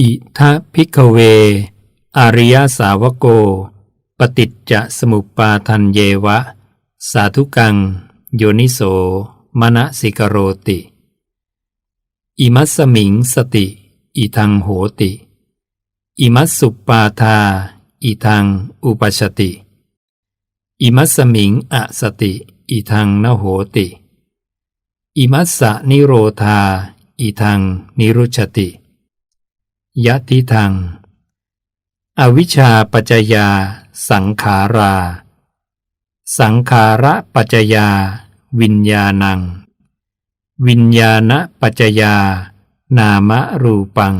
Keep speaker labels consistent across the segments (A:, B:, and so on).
A: อิทะพิกเว อริยสาวโก ปฏิจจสมุปปาทันเยวะ สาธุกัง โยนิโสมณสิกโรติ อิมัสมิงสติ อิทังโหติ อิมัสสุปปาทา อิทังอุปชติ อิมัสสมิงอสติ อิทังนโหติ อิมัสสะนิโรธา อิทังนิรุชติ ยะทิทัง อวิชชาปัจจยา สังขารา สังขาระปัจจยา วิญญาณัง วิญญาณปัจจยา นามรูปัง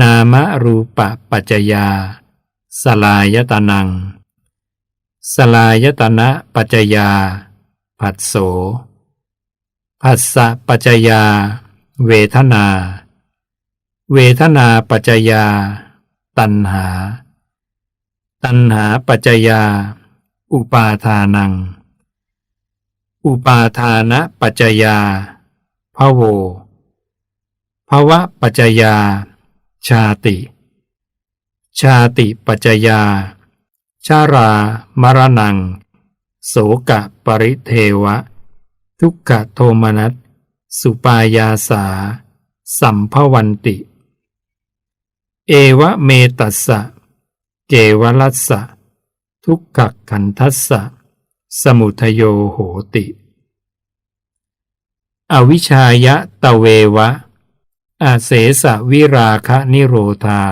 A: นามรูปปัจจยา สลายตนัง สลายตนะปัจจยา ผัสโสผัสสะปัจจยา เวทนา เวทนาปัจจยา ตัณหา ตัณหาปัจจยา อุปาทานัง อุปาทานะปัจจยาภโวภวะปัจจยา ชาติ ชาติปัจจยา ชารามรณัง โสกะปริเทวะ ทุกขโทมนัส สุปายาสา สัมภวันติ เอวะเมตัสสะ เกวลัสสะ ทุกขขันทัสสะ สมุทโยโหติ อวิชายะตะเววะ อาเสสะวิราคะนิโรธา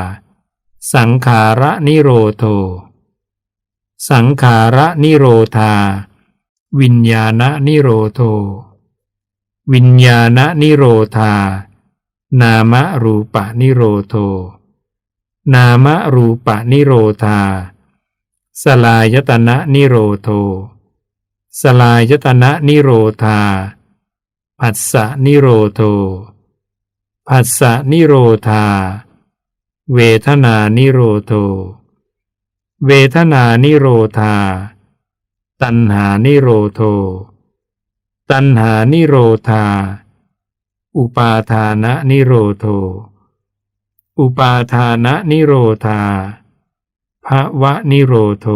A: สังขาระนิโรโท สังขาระนิโรธา วิญญาณนิโรโท วิญญาณนิโรธา นามรูปะนิโรโท นามรูปะนิโรธา สลายตนะนิโรโท สลายตนะนิโรธา ผัสสะนิโรโท ผัสสะนิโรธา เวทนานิโรโท เวทนานิโรธา ตัณหานิโรโท ตัณหานิโรธา อุปาทานะนิโรโท อุปาทานะนิโรธาภวะนิโรโท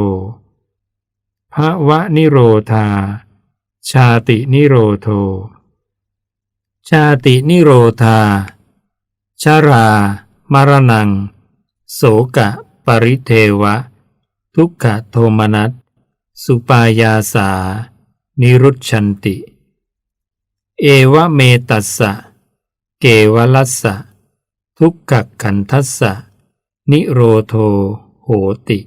A: ภวะนิโรธา ชาตินิโรโท ชาตินิโรธา ชารามรณัง โสกะ ปริเทวะ ทุกขโทมนัส สุปายาสา นิรุชชันติ เอวะเมตัสสะ เกวลัสสะ ทุกขขันทัสสะ นิโรโทโหติ